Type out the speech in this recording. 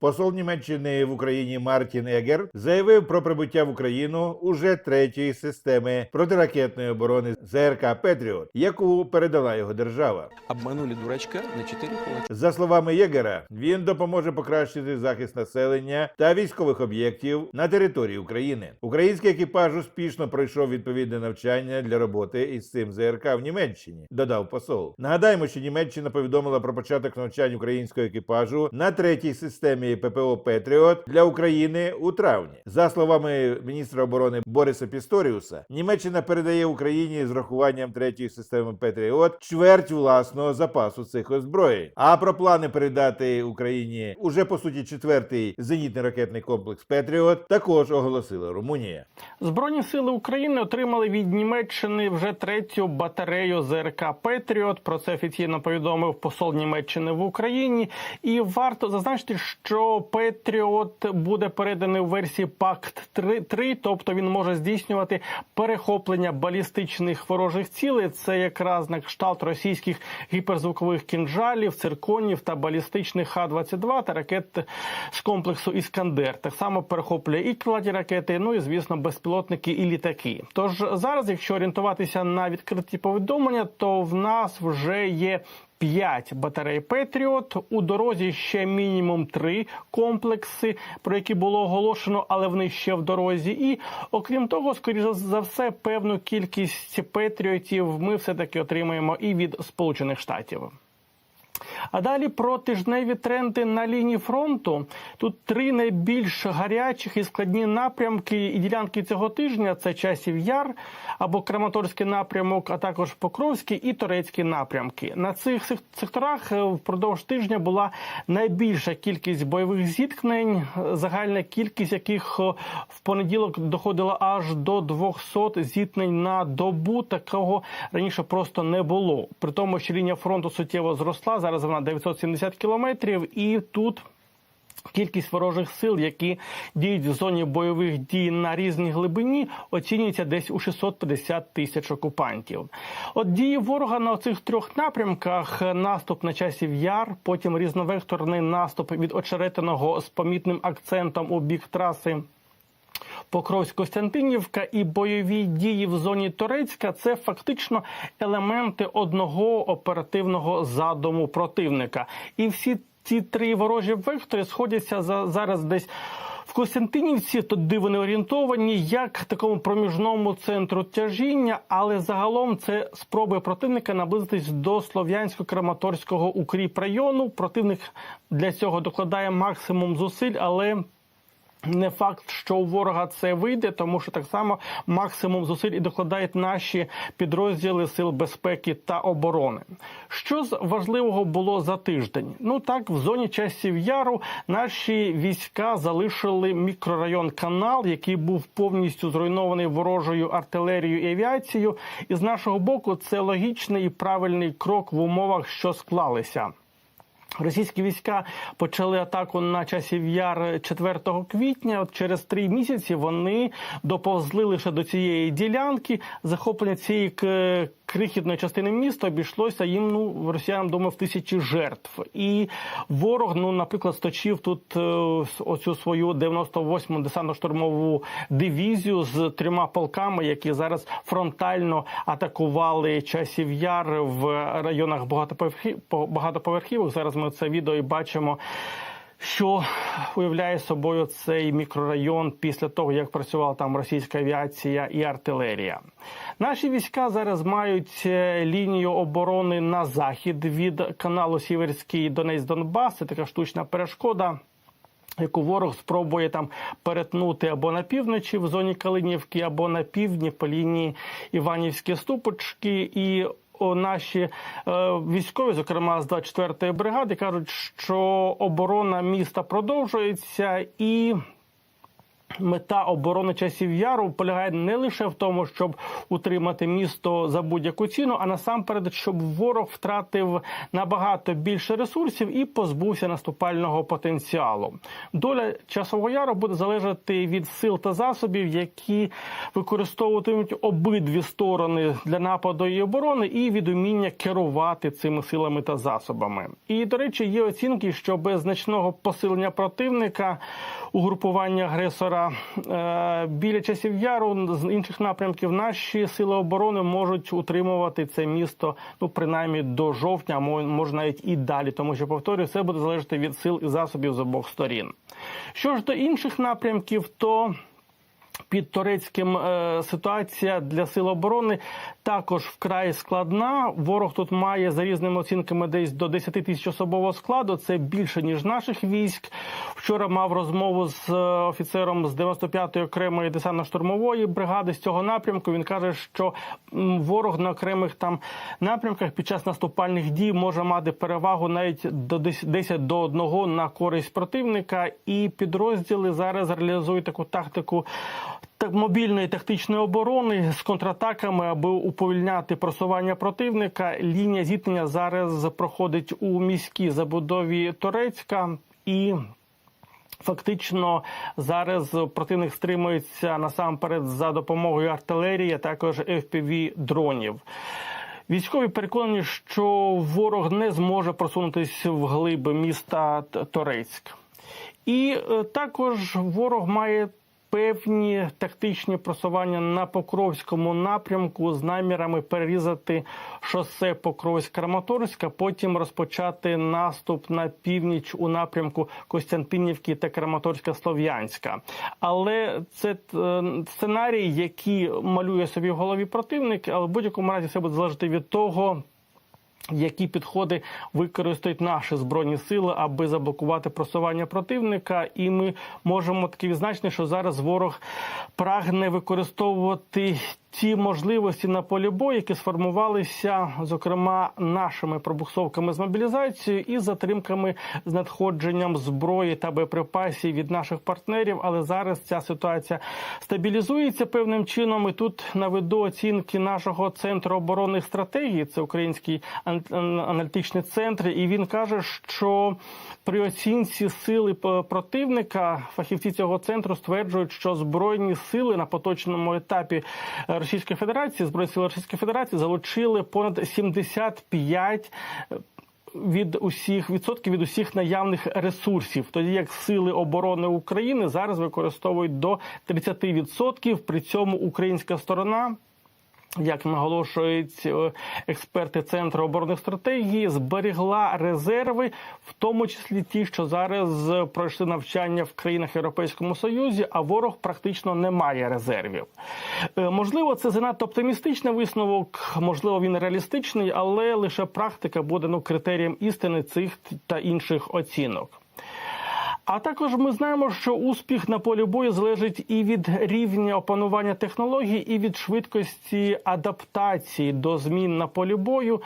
Посол Німеччини в Україні Мартін Егер заявив про прибуття в Україну уже третьої системи протиракетної оборони ЗРК Петріот, яку передала його держава. Обманули дурачка на 4 кулачка. За словами Єгера, він допоможе покращити захист населення та військових об'єктів на території України. Український екіпаж успішно пройшов відповідне навчання для роботи із цим ЗРК в Німеччині. Додав посол. Нагадаємо, що Німеччина повідомила про початок навчань українського екіпажу на третій системі ППО Петріот для України у травні. За словами міністра оборони Бориса Пісторіуса, Німеччина передає Україні з рахуванням третьої системи Петріот чверть власного запасу цих озброєнь. А про плани передати Україні уже по суті четвертий зенітний ракетний комплекс Петріот також оголосила Румунія. Збройні сили України отримали від Німеччини вже третю батарею ЗРК Петріот. Про це офіційно повідомив посол Німеччини в Україні. І варто зазначити, що Петріот буде переданий у версії Пакт 3, 3, тобто він може здійснювати перехоплення балістичних ворожих цілей. Це якраз на кшталт російських гіперзвукових кінжалів, цирконів та балістичних Х-22 та ракет з комплексу Іскандер. Так само перехоплює і крилаті ракети, ну і звісно, безпілотники і літаки. Тож зараз, якщо орієнтуватися на відкриті повідомлення, то в нас вже є. 5 батарей Петріот у дорозі ще мінімум 3 комплекси, про які було оголошено, але вони ще в дорозі. І окрім того, скоріш за все, певну кількість Петріотів ми все таки отримаємо і від Сполучених Штатів. А далі про тижневі тренди на лінії фронту. Тут три найбільш гарячих і складні напрямки і ділянки цього тижня: це часів яр або Краматорський напрямок, а також Покровський і Турецький напрямки. На цих секторах е, впродовж тижня була найбільша кількість бойових зіткнень, загальна кількість яких е, в понеділок доходила аж до 200 зіткнень на добу. Такого раніше просто не було. При тому, що лінія фронту суттєво зросла. Зараз вона 970 кілометрів, і тут. Кількість ворожих сил, які діють в зоні бойових дій на різній глибині, оцінюється десь у 650 тисяч окупантів. От дії ворога на цих трьох напрямках: наступ на часів яр, потім різновекторний наступ від очеретиного з помітним акцентом у бік траси. Покровськ-Костянтинівка і бойові дії в зоні Торецька це фактично елементи одного оперативного задуму противника. І всі ці три ворожі вектори сходяться за зараз десь. В Костянтинівці туди вони орієнтовані як такому проміжному центру тяжіння, але загалом це спроби противника наблизитись до слов'янсько-краматорського укріп району. Противник для цього докладає максимум зусиль, але не факт, що у ворога це вийде, тому що так само максимум зусиль і докладають наші підрозділи сил безпеки та оборони. Що з важливого було за тиждень? Ну так, в зоні часів яру наші війська залишили мікрорайон Канал, який був повністю зруйнований ворожою артилерією і авіацією. І з нашого боку це логічний і правильний крок в умовах, що склалися. Російські війська почали атаку на часів яр 4 квітня. От через три місяці вони доповзли лише до цієї ділянки. Захоплення цієї крихітної частини міста обійшлося їм ну росіянам думаю, в тисячі жертв. І ворог, ну наприклад, сточив тут е, оцю свою 98-му десантно-штурмову дивізію з трьома полками, які зараз фронтально атакували часів яр в районах багатоповерхів-. Зараз ми це відео і бачимо. Що уявляє собою цей мікрорайон після того, як працювала там російська авіація і артилерія? Наші війська зараз мають е, лінію оборони на захід від каналу Сіверський Донець-Донбас. Це така штучна перешкода. Яку ворог спробує там перетнути або на півночі в зоні Калинівки, або на півдні по лінії Іванівські ступочки, і наші е, військові, зокрема з 24-ї бригади, кажуть, що оборона міста продовжується і. Мета оборони часів яру полягає не лише в тому, щоб утримати місто за будь-яку ціну, а насамперед, щоб ворог втратив набагато більше ресурсів і позбувся наступального потенціалу. Доля часового яру буде залежати від сил та засобів, які використовуватимуть обидві сторони для нападу і оборони, і від уміння керувати цими силами та засобами. І до речі, є оцінки, що без значного посилення противника угрупування агресора е, біля часів яру з інших напрямків наші сили оборони можуть утримувати це місто ну принаймні до жовтня, а мо- може навіть і далі, тому що повторюю, все буде залежати від сил і засобів з обох сторін. Що ж до інших напрямків, то під Турецьким е, ситуація для сил оборони також вкрай складна. Ворог тут має за різними оцінками десь до 10 тисяч особового складу. Це більше ніж наших військ. Вчора мав розмову з е, офіцером з 95-ї окремої десантно-штурмової бригади з цього напрямку. Він каже, що ворог на окремих там напрямках під час наступальних дій може мати перевагу навіть до 10 10 до 1 на користь противника, і підрозділи зараз реалізують таку тактику так мобільної тактичної оборони з контратаками, аби уповільняти просування противника. Лінія зіткнення зараз проходить у міській забудові Торецька і. Фактично зараз противник стримується насамперед за допомогою артилерії, а також fpv дронів. Військові переконані, що ворог не зможе просунутися в глиб міста Торецьк. І е, також ворог має певні тактичні просування на Покровському напрямку з намірами перерізати шосе Покровськ-Краматорськ, а потім розпочати наступ на північ у напрямку Костянтинівки та Краматорська-Слов'янська. Але це е, сценарій, який малює собі в голові противник, але в будь-якому разі все буде залежати від того. Які підходи використають наші збройні сили, аби заблокувати просування противника, і ми можемо таки відзначити, що зараз ворог прагне використовувати ті можливості на полі бою, які сформувалися, зокрема, нашими пробуксовками з мобілізацією і затримками з надходженням зброї та боєприпасів від наших партнерів. Але зараз ця ситуація стабілізується певним чином. І тут наведу оцінки нашого центру оборонних стратегій. Це український ан- ан- аналітичний центр, і він каже, що при оцінці сили противника фахівці цього центру стверджують, що збройні сили на поточному етапі Російської Федерації, збройні сили Російської Федерації залучили понад 75 від усіх відсотків від усіх наявних ресурсів, тоді як сили оборони України зараз використовують до 30%. При цьому українська сторона. Як наголошують е, експерти Центру оборонних стратегій, зберігла резерви, в тому числі ті, що зараз е, пройшли навчання в країнах Європейському Союзі, а ворог практично не має резервів. Е, Можливо, це занадто оптимістичний висновок, можливо, він реалістичний, але лише практика буде ну критерієм істини цих та інших оцінок. А також ми знаємо, що успіх на полі бою залежить і від рівня опанування технологій, і від швидкості адаптації до змін на полі бою.